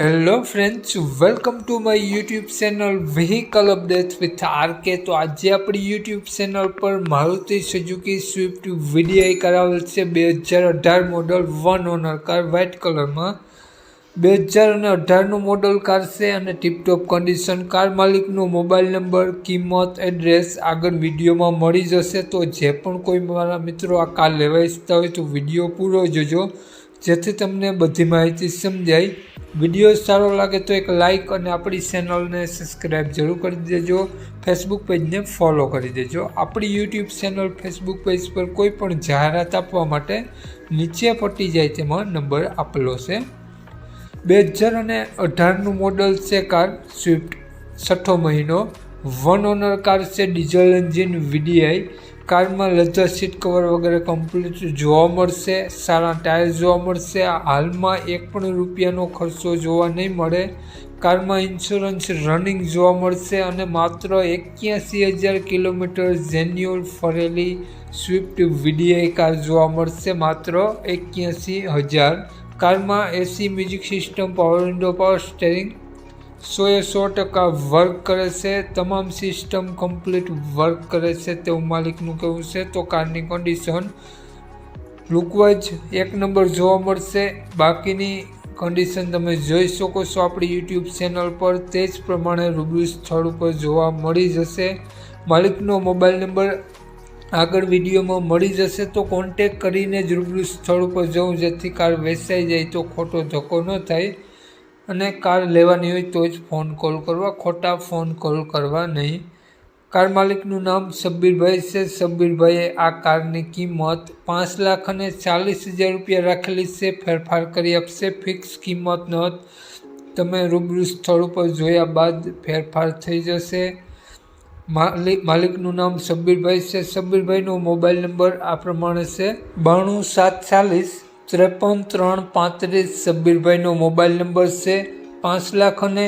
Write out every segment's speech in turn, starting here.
Hello friends welcome to my YouTube channel vehicle update with R K તો આજે આપણી YouTube channel પર Maruti Suzuki Swift VDI કરાવેલ છે બે હજાર અઢાર model one owner car white કલરમાં બે હજાર અને અઢારનું મોડલ કાર છે અને ટીપટોપ કન્ડિશન કાર માલિકનો મોબાઈલ નંબર કિંમત એડ્રેસ આગળ વિડીયોમાં મળી જશે. તો જે પણ કોઈ મારા મિત્રો આ કાર લેવા ઈચ્છતા હોય તો વીડિયો પૂરો જોજો. જેથી તમને બધી માહિતી સમજાય. વીડિયો સારો લાગે તો એક લાઇક અને આપણી ચેનલને સબસ્ક્રાઈબ જરૂર કરી દેજો. ફેસબુક પેજને ફોલો કરી દેજો. આપણી યુટ્યુબ ચેનલ ફેસબુક પેજ પર કોઈ પણ જાહેરાત આપવા માટે નીચે પટી જાય તેમાં નંબર આપેલો છે. બે હજાર અને અઢારનું મોડલ છે કાર સ્વિફ્ટ છઠ્ઠો મહિનો. વન ઓનર કાર છે ડીઝલ એન્જિન વીડીઆઈ કારમાં લેધર સીટ કવર વગેરે કમ્પ્લીટ જોવા મળશે. સારા ટાયર જોવા મળશે. હાલમાં એક પણ રૂપિયાનો ખર્ચો જોવા નહીં મળે. કારમાં ઇન્સ્યોરન્સ રનિંગ જોવા મળશે અને માત્ર એક્યાસી હજાર કિલોમીટર જેન્યુઅલ ફરેલી સ્વિફ્ટ વીડીઆઈ કાર જોવા મળશે. માત્ર એક્યાસી હજાર. કારમાં AC music system power window power steering સોએ સો ટકા વર્ક કરે છે, તમામ સિસ્ટમ કમ્પ્લીટ વર્ક કરે છે, તેવું માલિકનું કહેવું છે. તો કારની કન્ડિશન લુકવાઇઝ એક નંબર જોવા મળશે. બાકીની કન્ડિશન તમે જોઈ શકો છો આપણી યુટ્યુબ ચેનલ પર. તે જ પ્રમાણે રૂબરૂ સ્થળ ઉપર જોવા મળી જશે. માલિકનો મોબાઈલ નંબર આગળ વિડીયોમાં મળી જશે. તો કોન્ટેક કરીને જ રૂબરૂ સ્થળ ઉપર જવું, જેથી કાર વેચાઈ જાય તો ખોટો ધક્કો ન થાય. અને કાર લેવાની હોય તો જ ફોન કોલ કરવા, ખોટા ફોન કોલ કરવા નહીં. કાર માલિકનું નામ સબ્બીરભાઈ છે. સબ્બીરભાઈએ આ કારની કિંમત પાંચ લાખ અને ચાલીસ હજાર રૂપિયા રાખેલી છે. ફેરફાર કરી આપશે. ફિક્સ કિંમત નહોત તમે રૂબરૂ સ્થળ ઉપર જોયા બાદ ફેરફાર થઈ જશે. માલિક માલિકનું નામ સબ્બીરભાઈ છે. સબ્બીરભાઈનો મોબાઈલ નંબર આ પ્રમાણે છે. બાણું સાત ચાલીસ ત્રેપન ત્રણ પાંત્રીસ સબ્બીરભાઈનો મોબાઈલ નંબર છે પાંચ લાખ અને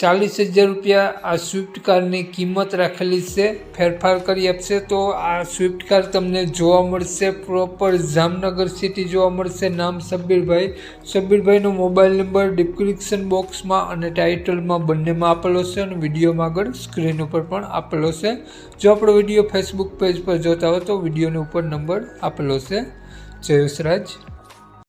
ચાલીસ હજાર રૂપિયા આ સ્વિફ્ટ કારની કિંમત રાખેલી છે, ફેરફાર કરી આપશે તો આ સ્વિફ્ટ કાર તમને જોવા મળશે, પ્રોપર જામનગર સિટી જોવા મળશે. નામ સબ્બીરભાઈ સબ્બીરભાઈનો મોબાઈલ નંબર ડિસ્ક્રિપ્શન બોક્સમાં અને ટાઇટલમાં બંનેમાં આપેલો છે અને વિડીયોમાં આગળ સ્ક્રીન ઉપર પણ આપેલો છે. જો આપણો વીડિયો ફેસબુક પેજ પર જોતા હોય તો વિડીયોની ઉપર નંબર આપેલો છે. જય રાજ